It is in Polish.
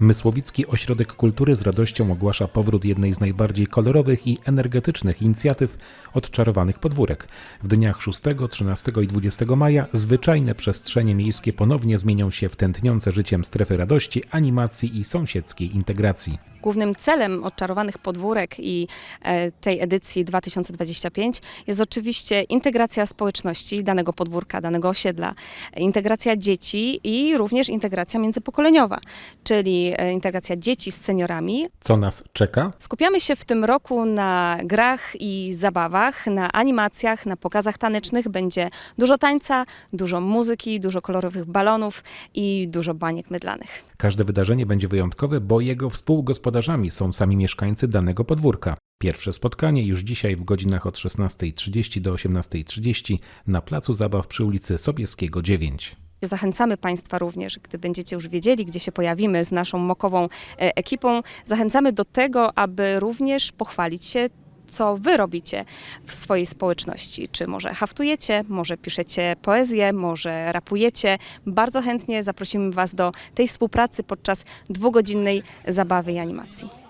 Mysłowicki Ośrodek Kultury z radością ogłasza powrót jednej z najbardziej kolorowych i energetycznych inicjatyw odczarowanych podwórek. W dniach 6, 13 i 20 maja zwyczajne przestrzenie miejskie ponownie zmienią się w tętniące życiem strefy radości, animacji i sąsiedzkiej integracji. Głównym celem odczarowanych podwórek i e, tej edycji 2025 jest oczywiście integracja społeczności danego podwórka, danego osiedla, integracja dzieci i również integracja międzypokoleniowa, czyli e, integracja dzieci z seniorami. Co nas czeka? Skupiamy się w tym roku na grach i zabawach, na animacjach, na pokazach tanecznych. Będzie dużo tańca, dużo muzyki, dużo kolorowych balonów i dużo baniek mydlanych. Każde wydarzenie będzie wyjątkowe, bo jego współgospodarzami są sami mieszkańcy danego podwórka. Pierwsze spotkanie już dzisiaj w godzinach od 16.30 do 18.30 na placu zabaw przy ulicy Sobieskiego 9. Zachęcamy Państwa również, gdy będziecie już wiedzieli, gdzie się pojawimy z naszą mokową e, ekipą, zachęcamy do tego, aby również pochwalić się co wy robicie w swojej społeczności. Czy może haftujecie, może piszecie poezję, może rapujecie. Bardzo chętnie zaprosimy Was do tej współpracy podczas dwugodzinnej zabawy i animacji.